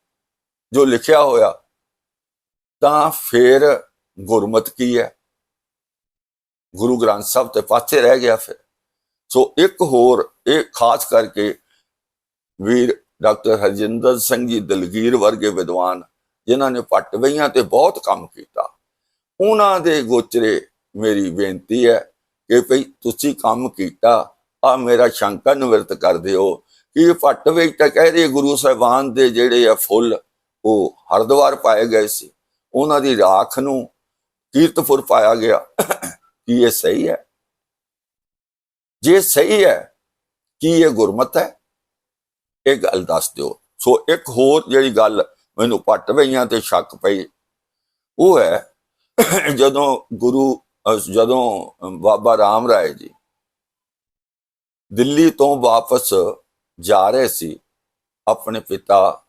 ਜੋ ਲਿਖਿਆ ਹੋਇਆ, ਤਾਂ ਫਿਰ ਗੁਰਮਤ ਕੀ ਹੈ? ਗੁਰੂ ਗ੍ਰੰਥ ਸਾਹਿਬ ਤੇ ਪਾਸੇ ਰਹਿ ਗਿਆ ਫਿਰ। ਸੋ ਇੱਕ ਹੋਰ ਇਹ ਖਾਸ ਕਰਕੇ ਵੀਰ ਡਾਕਟਰ ਹਰਜਿੰਦਰ ਸਿੰਘ ਜੀ ਦਲਗੀਰ ਵਰਗੇ ਵਿਦਵਾਨ, ਜਿਨ੍ਹਾਂ ਨੇ ਪੱਟ ਪਟਵਈਆਂ ਤੇ ਬਹੁਤ ਕੰਮ ਕੀਤਾ। ਉਹਨਾਂ ਦੇ ਗੋਚਰੇ ਮੇਰੀ ਬੇਨਤੀ ਹੈ ਕਿ ਭਈ ਤੁਸੀਂ ਕੰਮ ਕੀਤਾ ਆ ਮੇਰਾ ਸ਼ੰਕਾ ਨਿਵਰਤ ਕਰ ਦਿਓ। ਕਿ ਇਹ ਪੱਟ ਵਿੱਚ ਤਾਂ ਕਹਿ ਰਹੀ ਗੁਰੂ ਸਾਹਿਬਾਨ ਦੇ ਜਿਹੜੇ ਆ ਫੁੱਲ, ਉਹ ਹਰਦੁਆਰ ਪਾਏ ਗਏ ਸੀ। ਉਹਨਾਂ ਦੀ ਰਾਖ ਨੂੰ ਕੀਰਤਪੁਰ ਪਾਇਆ ਗਿਆ। ਕੀ ਇਹ ਸਹੀ ਹੈ? ਜੇ ਸਹੀ ਹੈ, ਕੀ ਇਹ ਗੁਰਮਤ ਹੈ? ਇਹ ਗੱਲ ਦੱਸ ਦਿਓ। ਸੋ ਇੱਕ ਹੋਰ ਜਿਹੜੀ ਗੱਲ ਮੈਨੂੰ ਪੱਟ ਵਈਆਂ ਤੇ ਸ਼ੱਕ ਪਈ, ਉਹ ਹੈ, ਜਦੋਂ ਗੁਰੂ ਜਦੋਂ ਬਾਬਾ ਰਾਮ ਰਾਏ ਜੀ ਦਿੱਲੀ ਤੋਂ ਵਾਪਸ ਜਾ ਰਹੇ ਸੀ ਆਪਣੇ ਪਿਤਾ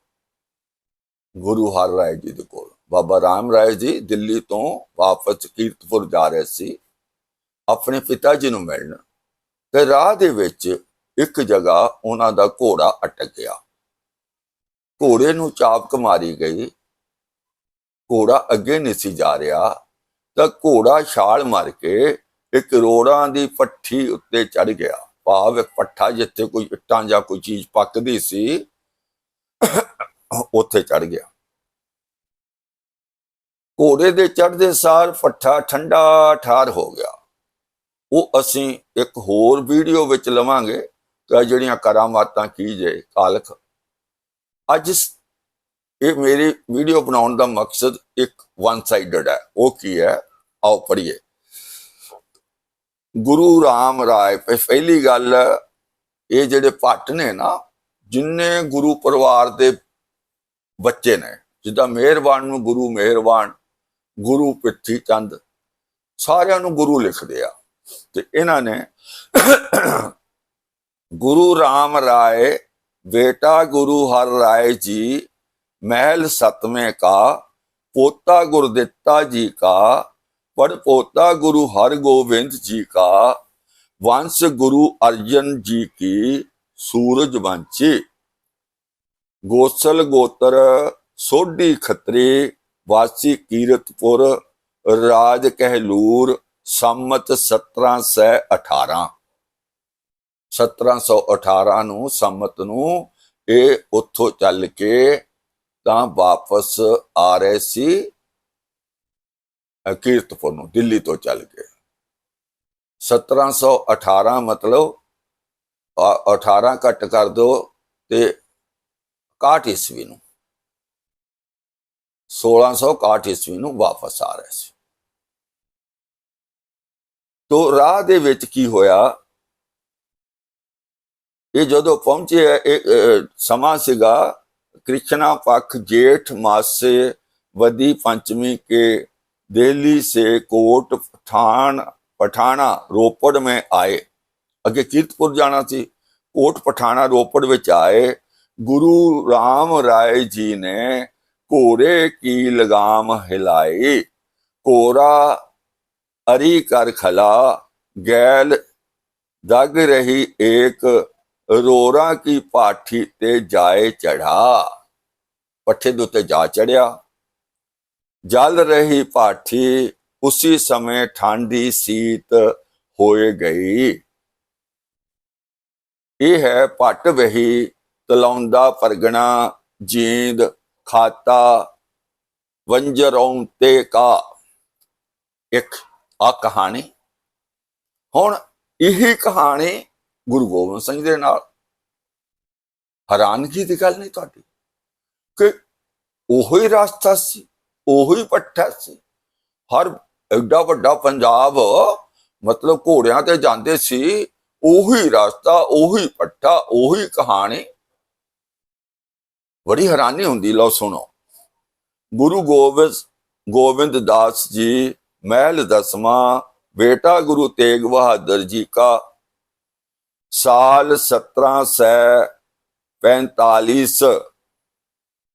ਗੁਰੂ ਹਰ ਰਾਏ ਜੀ ਦੇ ਕੋਲ। ਬਾਬਾ ਰਾਮ ਰਾਏ ਜੀ ਦਿੱਲੀ ਤੋਂ ਵਾਪਸ ਕੀਰਤਪੁਰ ਜਾ ਰਹੇ ਸੀ। ਆਪਣੇ ਪਿਤਾ ਜੀ ਨੂੰ ਮਿਲਣ ਤੇ ਰਾਹ ਦੇ ਵਿੱਚ ਇੱਕ ਜਗ੍ਹਾ ਉਹਨਾਂ ਦਾ ਘੋੜਾ ਅਟਕ ਗਿਆ। ਘੋੜੇ ਨੂੰ ਚਾਪਕ ਮਾਰੀ ਗਈ। ਘੋੜਾ ਅੱਗੇ ਨਹੀਂ ਸੀ ਜਾ ਰਿਹਾ। ਤਾਂ ਘੋੜਾ ਛਾਲ ਮਾਰ ਕੇ ਇੱਕ ਰੋੜਾਂ ਦੀ ਪੱਠੀ ਉੱਤੇ ਚੜ ਗਿਆ। ਭਾਵ ਇੱਕ ਪੱਠਾ ਜਿੱਥੇ ਕੋਈ ਇੱਟਾਂ ਜਾਂ ਕੋਈ ਚੀਜ਼ ਪੱਕਦੀ ਸੀ, ਉੱਥੇ ਚੜ ਗਿਆ। ਘੋੜੇ ਦੇ ਚੜ੍ਹਦੇ ਸਾਰ ਪੱਠਾ ਠੰਡਾ ਠਾਰ ਹੋ ਗਿਆ। ਉਹ ਅਸੀਂ ਇੱਕ ਹੋਰ ਵੀਡੀਓ ਵਿੱਚ ਲਵਾਂਗੇ ਕਿ ਜਿਹੜੀਆਂ ਕਰਾਮਾਤਾਂ ਕੀ ਜੇ, ਕਾਲਖ। ਅੱਜ ਇਹ ਮੇਰੀ ਵੀਡੀਓ ਬਣਾਉਣ ਦਾ ਮਕਸਦ ਇੱਕ ਵਨ ਸਾਈਡਡ ਹੈ। ਉਹ ਕੀ ਹੈ? ਆਓ ਪੜ੍ਹੀਏ। ਗੁਰੂ ਰਾਮ ਰਾਏ ਪਹਿਲੀ ਗੱਲ, ਇਹ ਜਿਹੜੇ ਭੱਟ ਨੇ ਨਾ, ਜਿੰਨੇ ਗੁਰੂ ਪਰਿਵਾਰ ਦੇ ਬੱਚੇ ਨੇ, ਜਿੱਦਾਂ ਮਿਹਰਬਾਨ ਨੂੰ ਗੁਰੂ ਮਿਹਰਬਾਨ, ਗੁਰੂ ਪਿੱਠੀ ਚੰਦ, ਸਾਰਿਆਂ ਨੂੰ ਗੁਰੂ ਲਿਖਦੇ ਆ। ਤੇ ਇਹਨਾਂ ਨੇ ਗੁਰੂ ਰਾਮ ਰਾਏ, ਬੇਟਾ ਗੁਰੂ ਹਰ ਰਾਏ ਜੀ, ਮਹਿਲ ਸਤਵੇਂ ਕਾ, ਪੋਤਾ ਗੁਰਦਿੱਤਾ ਜੀ ਕਾ ਪੜ ਪੋਤਾ ਗੁਰੂ ਹਰਗੋਬਿੰਦ ਜੀ ਕਾ, ਵੰਸ਼ ਗੁਰੂ ਅਰਜਨ ਜੀ ਕੀ ਸੂਰਜ ਵੰਸ਼ੀ ਗੋਸਲ ਗੋਤਰ ਸੋਢੀ ਖੱਤਰੀ, ਵਾਸੀ ਕੀਰਤਪੁਰ, ਰਾਜ ਕਹਿਲੂਰ, ਸੰਮਤ 1718 1718 ਨੂੰ ਸੰਮਤ ਨੂੰ ਇਹ ਉੱਥੋਂ ਚੱਲ ਕੇ ਤਾਂ ਵਾਪਸ ਆ ਰਹੇ ਸੀ। ਕੀਰਤਪੁਰ ਨੂੰ, ਦਿੱਲੀ ਤੋਂ ਚੱਲ ਕੇ। 1718 ਮਤਲਬ 18 ਕੱਟ ਕਰ ਦਿਓ ਤੇ 61 ਈਸਵੀ ਨੂੰ 1661 ਈਸਵੀ ਨੂੰ ਵਾਪਸ ਆ ਰਹੇ ਸੀ। ਤੋਂ, ਰਾਹ ਦੇ ਵਿੱਚ ਕੀ ਹੋਇਆ? ਇਹ ਜਦੋਂ ਪਹੁੰਚੇ, ਇਹ ਸਮਾਂ ਸੀਗਾ ਕ੍ਰਿਸ਼ਨਾ ਪੱਖ ਜੇਠ ਮਾਸੇ ਵਦੀ ਪੰਚਮੀ ਕੇ दिल्ली से कोट पठान पठाना रोपड़ में आए ਅੱਗੇ ਕੀਰਤਪੁਰ ਜਾਣਾ ਸੀ ਕੋਟ ਪਠਾਣਾ ਰੋਪੜ ਵਿੱਚ ਆਏ ਗੁਰੂ ਰਾਮ ਰਾਏ ਜੀ ਨੇ ਘੋੜੇ ਕੀ ਲਗਾਮ ਹਿਲਾਈ ਘੋੜਾ ਅਰੀ ਕਰ ਖਲਾ ਗੈਲ ਦਗ ਰਹੀ ਏਕ ਰੋਰਾ ਕੀ ਪਾਠੀ ਤੇ ਜਾਏ ਚੜਾ ਪੱਠੇ ਦੇ ਉੱਤੇ ਜਾ ਚੜਿਆ ਜਲ ਰਹੀ ਪਾਠੀ ਉਸੇ ਸਮੇਂ ਠੰਡੀ ਸੀਤ ਹੋਏ ਗਈ। ਇਹ ਹੈ ਪੱਟ ਵਹੀ, ਤਲਾਉਂਦਾ ਪਰਗਣਾ, ਜੀਂਦ ਖਾਤਾ ਵੰਜਰੋਂ ਤੇ ਕਾ। ਇੱਕ ਆ ਕਹਾਣੀ। ਹੁਣ ਇਹੀ ਕਹਾਣੀ ਗੁਰੂ ਗੋਬਿੰਦ ਸਿੰਘ ਦੇ ਨਾਲ। ਹੈਰਾਨਗੀ ਦੀ ਗੱਲ ਨਹੀਂ ਤੁਹਾਡੀ? ਕਿ ਉਹੀ ਰਸਤਾ ਸੀ? ਉਹੀ ਪੱਠਾ ਸੀ। ਹਰ ਐਡਾ ਵੱਡਾ ਪੰਜਾਬ, ਮਤਲਬ ਘੋੜਿਆਂ ਤੇ ਜਾਂਦੇ ਸੀ, ਉਹੀ ਰਸਤਾ, ਉਹੀ ਪੱਠਾ, ਉਹੀ ਕਹਾਣੀ। ਬੜੀ ਹੈਰਾਨੀ ਹੁੰਦੀ, ਲਓ ਸੁਣੋ। ਗੁਰੂ ਗੋਬਿੰਦ ਗੋਬਿੰਦ ਦਾਸ ਜੀ, ਮਹਿਲ ਦਸਵਾਂ, ਬੇਟਾ ਗੁਰੂ ਤੇਗ ਬਹਾਦਰ ਜੀ ਕਾ। ਸਾਲ 1745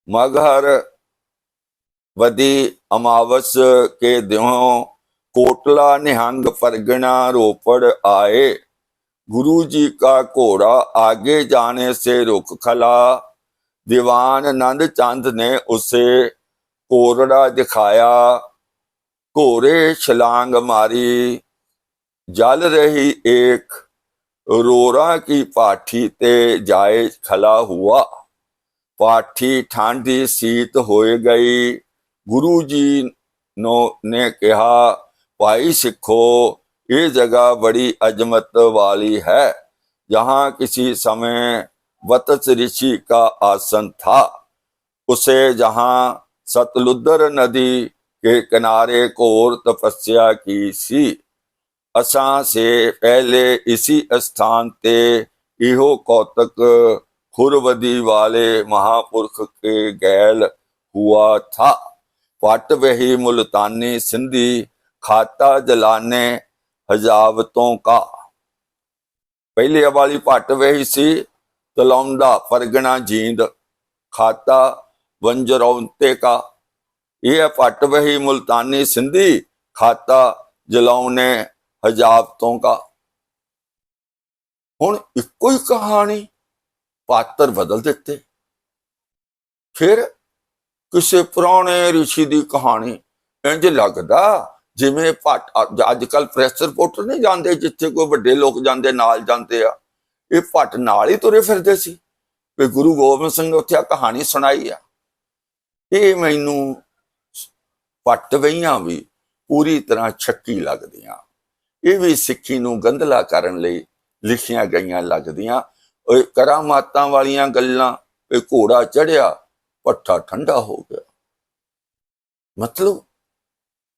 ਮਗਹਰ વધી અમાવસ કે દેહો कोटला निहंग परगना रोपड़ आए गुरु जी का घोड़ा आगे जाने से रुक खला दीवान नंद चंद ने उसे कोरड़ा दिखाया घोड़े छलांग मारी जल रही एक रोरा की पाठी ते जाए खला हुआ पाठी ठंडी सीत हो गई गुरु जी नो ने कहा, भाई सिखो, ये जगह बड़ी अजमत वाली है, जहाँ किसी समय वतस ऋषि का आसन था। उसे जहाँ सतलुद्र नदी के किनारे को तपस्या की सी। असा से पहले इसी स्थान ते इहो कौतक खुरवदी वाले महापुरुष के गैल हुआ था। ਫਟ ਵਹੀ ਮੁਲਤਾਨੀ ਸਿੰਧੀ, ਖਾਤਾ ਜਲਾਨੇ ਹਜਾਵਤੋਂ ਕਾ। ਪਹਿਲੀ ਵਾਲੀ ਭੱਟ ਵਹੀ ਸੀ ਤਲੌਂਦਾ ਫਰਗਣਾ ਜੀਂਦ, ਖਾਤਾ ਵੰਜਰੌਂਤੇ ਕਾ। ਇਹ ਭੱਟ ਵਹੀ ਮੁਲਤਾਨੀ ਸਿੰਧੀ, ਖਾਤਾ ਜਲਾਉਨੇ ਹਜਾਵਤੋਂ ਕਾ। ਹੁਣ ਇੱਕੋ ਹੀ ਕਹਾਣੀ ਪਾਤਰ ਬਦਲ ਦਿੱਤੇ। ਫਿਰ ਕਿਸੇ ਪੁਰਾਣੇ ઋષਿ ਦੀ ਕਹਾਣੀ। ਇੰਜ ਲੱਗਦਾ, ਜਿਵੇਂ ਭੱਟ ਅੱਜ ਕੱਲ ਪ੍ਰੈਸ ਰਿਪੋਰਟਰ ਨਹੀਂ ਜਾਂਦੇ, ਜਿੱਥੇ ਕੋਈ ਵੱਡੇ ਲੋਕ ਜਾਂਦੇ, ਨਾਲ ਜਾਂਦੇ ਆ। ਇਹ ਭੱਟ ਨਾਲ ਹੀ ਤੁਰੇ ਫਿਰਦੇ ਸੀ। ਵੀ ਗੁਰੂ ਗੋਬਿੰਦ ਸਿੰਘ ਨੇ ਉੱਥੇ ਆ ਕਹਾਣੀ ਸੁਣਾਈ ਆ। ਇਹ ਮੈਨੂੰ ਭੱਟ ਵਈਆਂ ਵੀ ਪੂਰੀ ਤਰ੍ਹਾਂ ਛੱਕੀ ਲੱਗਦੀਆਂ। ਇਹ ਵੀ ਸਿੱਖੀ ਨੂੰ ਗੰਧਲਾ ਕਰਨ ਲਈ ਲਿਖੀਆਂ ਗਈਆਂ ਲੱਗਦੀਆਂ। ਕਰਾਮਾਤਾਂ ਵਾਲੀਆਂ ਗੱਲਾਂ ਇਹ ਘੋੜਾ ਚੜਿਆ ਪੱਠਾ ਠੰਡਾ ਹੋ ਗਿਆ। ਮਤਲਬ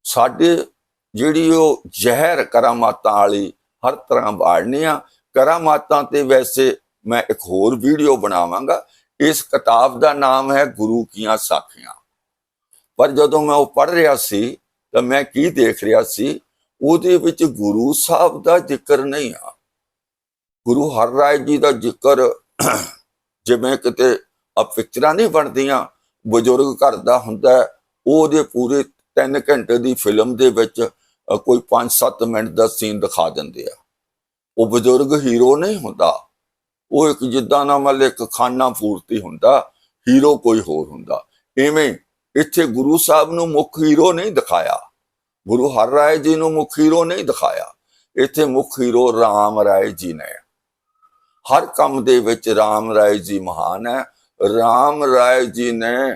ਸਾਡੇ ਜਿਹੜੀ ਉਹ ਜ਼ਹਿਰ ਕਰਾਮਾਤਾਂ ਵਾਲੀ ਹਰ ਤਰ੍ਹਾਂ ਬਾੜਨੀ ਆ। ਕਰਾਮਾਤਾਂ ਤੇ ਵੈਸੇ ਮੈਂ ਇੱਕ ਹੋਰ ਵੀਡੀਓ ਬਣਾਵਾਂਗਾ। ਇਸ ਕਿਤਾਬ ਦਾ ਨਾਮ ਹੈ ਗੁਰੂ ਕੀਆਂ ਸਾਖੀਆਂ। ਪਰ ਜਦੋਂ ਮੈਂ ਉਹ ਪੜ੍ਹ ਰਿਹਾ ਸੀ ਤਾਂ ਮੈਂ ਕੀ ਦੇਖ ਰਿਹਾ ਸੀ, ਉਹਦੇ ਵਿੱਚ ਗੁਰੂ ਸਾਹਿਬ ਦਾ ਜ਼ਿਕਰ ਨਹੀਂ ਆ। ਗੁਰੂ ਹਰ ਰਾਏ ਜੀ ਦਾ ਜ਼ਿਕਰ ਜਿਵੇਂ ਕਿਤੇ ਆ ਪਿਕਚਰਾਂ ਨਹੀਂ ਬਣਦੀਆਂ। ਬਜ਼ੁਰਗ ਘਰ ਦਾ ਹੁੰਦਾ ਹੈ, ਉਹਦੇ ਪੂਰੇ 3 ਘੰਟੇ ਦੀ ਫਿਲਮ ਦੇ ਵਿੱਚ ਕੋਈ 5-7 ਮਿੰਟ ਦਾ ਸੀਨ ਦਿਖਾ ਦਿੰਦੇ ਆ। ਉਹ ਬਜ਼ੁਰਗ ਹੀਰੋ ਨਹੀਂ ਹੁੰਦਾ। ਉਹ ਇੱਕ ਜਿੱਦਾਂ ਨਾ ਮਤਲਬ ਇੱਕ ਖਾਨਾ ਪੂਰਤੀ ਹੁੰਦਾ ਹੀਰੋ ਕੋਈ ਹੋਰ ਹੁੰਦਾ। ਐਵੇਂ ਇੱਥੇ ਗੁਰੂ ਸਾਹਿਬ ਨੂੰ ਮੁੱਖ ਹੀਰੋ ਨਹੀਂ ਦਿਖਾਇਆ। ਗੁਰੂ ਹਰ ਰਾਏ ਜੀ ਨੂੰ ਮੁੱਖ ਹੀਰੋ ਨਹੀਂ ਦਿਖਾਇਆ। ਇੱਥੇ ਮੁੱਖ ਹੀਰੋ ਰਾਮ ਰਾਏ ਜੀ ਨੇ। ਹਰ ਕੰਮ ਦੇ ਵਿੱਚ ਰਾਮ ਰਾਏ ਜੀ ਮਹਾਨ ਹੈ। ਰਾਮ ਰਾਏ ਜੀ ਨੇ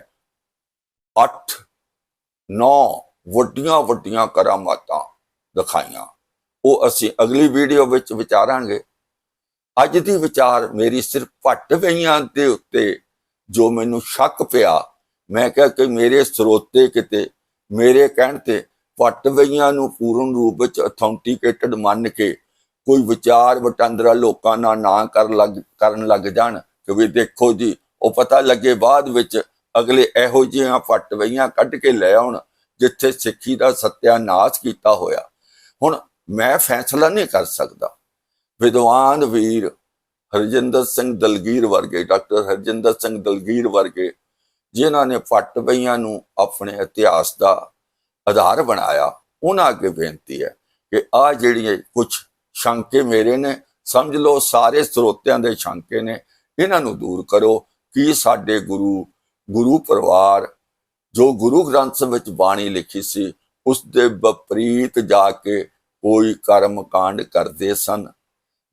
ਅੱਠ, ਨੌ ਵੱਡੀਆਂ ਵੱਡੀਆਂ ਕਰਾਮਾਤਾਂ ਦਿਖਾਈਆਂ। ਉਹ ਅਸੀਂ ਅਗਲੀ ਵੀਡੀਓ ਵਿੱਚ ਵਿਚਾਰਾਂਗੇ। ਅੱਜ ਦੀ ਵਿਚਾਰ ਮੇਰੀ ਸਿਰਫ ਭੱਟ ਵਈਆਂ ਦੇ ਉੱਤੇ ਜੋ ਮੈਨੂੰ ਸ਼ੱਕ ਪਿਆ। ਮੈਂ ਕਿਹਾ ਕਿ ਮੇਰੇ ਸਰੋਤੇ ਕਿਤੇ, ਮੇਰੇ ਕਹਿਣ ਤੇ ਭੱਟ ਵਈਆਂ ਨੂੰ ਪੂਰਨ ਰੂਪ ਵਿੱਚ ਅਥੈਂਟੀਕੇਟਡ ਮੰਨ ਕੇ ਕੋਈ ਵਿਚਾਰ ਵਟਾਂਦਰਾ ਲੋਕਾਂ ਨਾਲ ਨਾ ਕਰਨ ਲੱਗ ਕਰਨ ਲੱਗ ਜਾਣ ਕਿ ਵੀ ਦੇਖੋ ਜੀ ਉਹ ਪਤਾ ਲੱਗੇ ਬਾਅਦ ਵਿੱਚ ਅਗਲੇ ਇਹੋ ਜਿਹੀਆਂ ਫੱਟ ਵਈਆਂ ਕੱਢ ਕੇ ਲੈ ਆਉਣ, ਜਿੱਥੇ ਸਿੱਖੀ ਦਾ ਸਤਿਆਨਾਸ਼ ਕੀਤਾ ਹੋਇਆ। ਹੁਣ ਮੈਂ ਫੈਸਲਾ ਨਹੀਂ ਕਰ ਸਕਦਾ। ਵਿਦਵਾਨ ਵੀਰ ਹਰਜਿੰਦਰ ਸਿੰਘ ਦਲਗੀਰ ਵਰਗੇ, ਡਾਕਟਰ ਹਰਜਿੰਦਰ ਸਿੰਘ ਦਲਗੀਰ ਵਰਗੇ, ਜਿਨ੍ਹਾਂ ਨੇ ਫੱਟ ਵਈਆਂ ਨੂੰ ਆਪਣੇ ਇਤਿਹਾਸ ਦਾ ਆਧਾਰ ਬਣਾਇਆ, ਉਹਨਾਂ ਅੱਗੇ ਬੇਨਤੀ ਹੈ ਕਿ ਆ ਜਿਹੜੀਆਂ ਕੁਝ ਸ਼ੰਕੇ ਮੇਰੇ ਨੇ, ਸਮਝ ਲਓ ਸਾਰੇ ਸਰੋਤਿਆਂ ਦੇ ਸ਼ੰਕੇ ਨੇ, ਇਹਨਾਂ ਨੂੰ ਦੂਰ ਕਰੋ। ਕੀ ਸਾਡੇ ਗੁਰੂ ਗੁਰੂ ਪਰਿਵਾਰ ਜੋ ਗੁਰੂ ਗ੍ਰੰਥ ਸਾਹਿਬ ਵਿੱਚ ਬਾਣੀ ਲਿਖੀ ਸੀ ਉਸ ਦੇ ਵਿਪਰੀਤ ਜਾ ਕੇ ਕੋਈ ਕਰਮ ਕਾਂਡ ਕਰਦੇ ਸਨ?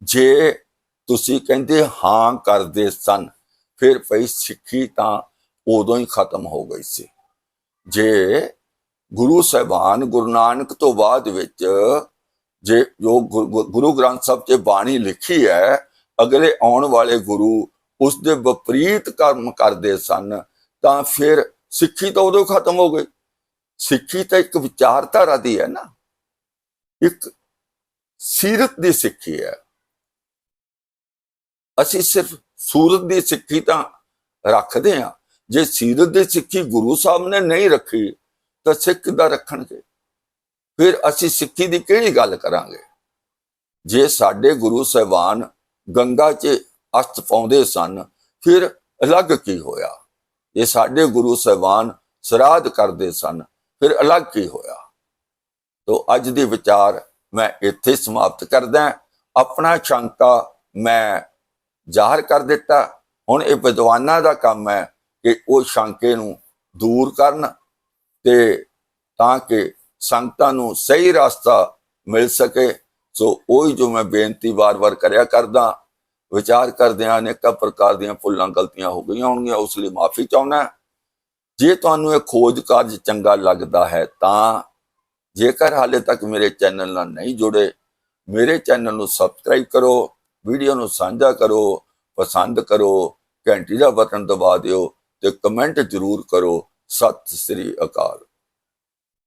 ਜੇ ਤੁਸੀਂ ਕਹਿੰਦੇ ਹਾਂ ਕਰਦੇ ਸਨ, ਫਿਰ ਭਈ ਸਿੱਖੀ ਤਾਂ ਉਦੋਂ ਹੀ ਖਤਮ ਹੋ ਗਈ ਸੀ। ਜੇ ਗੁਰੂ ਸਾਹਿਬਾਨ ਗੁਰੂ ਨਾਨਕ ਤੋਂ ਬਾਅਦ ਵਿੱਚ ਜੇ ਜੋ ਗੁਰ- ਗੁਰੂ ਗ੍ਰੰਥ ਸਾਹਿਬ 'ਚ ਬਾਣੀ ਲਿਖੀ ਹੈ, ਅਗਲੇ ਆਉਣ ਵਾਲੇ ਗੁਰੂ ਉਸ ਦੇ ਵਿਪਰੀਤ ਕਰਮ ਕਰਦੇ ਸਨ, ਤਾਂ ਫਿਰ ਸਿੱਖੀ ਤਾਂ ਉਦੋਂ ਖਤਮ ਹੋ ਗਈ। ਸਿੱਖੀ ਤਾਂ ਇੱਕ ਵਿਚਾਰਧਾਰਾ ਦੀ ਹੈ ਨਾ। ਇੱਕ ਸੀਰਤ ਦੀ ਸਿੱਖੀ ਹੈ। ਅਸੀਂ ਸਿਰਫ ਸੂਰਤ ਦੀ ਸਿੱਖੀ ਤਾਂ ਰੱਖਦੇ ਹਾਂ। ਜੇ ਸੀਰਤ ਦੀ ਸਿੱਖੀ ਗੁਰੂ ਸਾਹਿਬ ਨੇ ਨਹੀਂ ਰੱਖੀ, ਤਾਂ ਸਿੱਖ ਦਾ ਰੱਖਣਗੇ। ਫਿਰ ਅਸੀਂ ਸਿੱਖੀ ਦੀ ਕਿਹੜੀ ਗੱਲ ਕਰਾਂਗੇ? ਜੇ ਸਾਡੇ ਗੁਰੂ ਸਾਹਿਬਾਨ ਗੰਗਾ 'ਚ ਅਸਤ ਪਾਉਂਦੇ ਸਨ। ਫਿਰ ਅਲੱਗ ਕੀ ਹੋਇਆ? ਜੇ ਸਾਡੇ ਗੁਰੂ ਸਾਹਿਬਾਨ ਸਰਾਧ ਕਰਦੇ ਸਨ। ਫਿਰ ਅਲੱਗ ਕੀ ਹੋਇਆ? ਤੋ ਅੱਜ ਦੀ ਵਿਚਾਰ ਮੈਂ ਇੱਥੇ ਸਮਾਪਤ ਕਰਦਾ ਆਪਣਾ ਸ਼ੰਕਾ ਮੈਂ ਜ਼ਾਹਰ ਕਰ ਦਿੱਤਾ। ਹੁਣ ਇਹ ਵਿਦਵਾਨਾਂ ਦਾ ਕੰਮ ਹੈ ਕਿ ਉਹ ਸ਼ੰਕੇ ਨੂੰ ਦੂਰ ਕਰਨ ਤੇ ਤਾਂ ਕਿ ਸੰਗਤਾਂ ਨੂੰ ਸਹੀ ਰਸਤਾ ਮਿਲ ਸਕੇ। ਸੋ ਉਹੀ ਜੋ ਮੈਂ ਬੇਨਤੀ ਵਾਰ-ਵਾਰ ਕਰਿਆ ਕਰਦਾ ਵਿਚਾਰ ਕਰਦਿਆਂ ਅਨੇਕਾਂ ਪ੍ਰਕਾਰ ਦੀਆਂ ਫੁੱਲਾਂ ਗਲਤੀਆਂ ਹੋ ਗਈਆਂ ਹੋਣਗੀਆਂ, ਉਸ ਲਈ ਮਾਫੀ ਚਾਹੁੰਦਾ ਜੇ ਤੁਹਾਨੂੰ ਇਹ ਖੋਜ ਕਾਰਜ ਚੰਗਾ ਲੱਗਦਾ ਹੈ, ਤਾਂ ਜੇਕਰ ਹਾਲੇ ਤੱਕ ਮੇਰੇ ਚੈਨਲ ਨਾਲ ਨਹੀਂ ਜੁੜੇ, ਮੇਰੇ ਚੈਨਲ ਨੂੰ ਸਬਸਕ੍ਰਾਈਬ ਕਰੋ, ਵੀਡੀਓ ਨੂੰ ਸਾਂਝਾ ਕਰੋ, ਪਸੰਦ ਕਰੋ, ਘੰਟੀ ਦਾ ਬਟਨ ਦਬਾ ਦਿਓ ਤੇ ਕਮੈਂਟ ਜ਼ਰੂਰ ਕਰੋ। ਸਤਿ ਸ੍ਰੀ ਅਕਾਲ।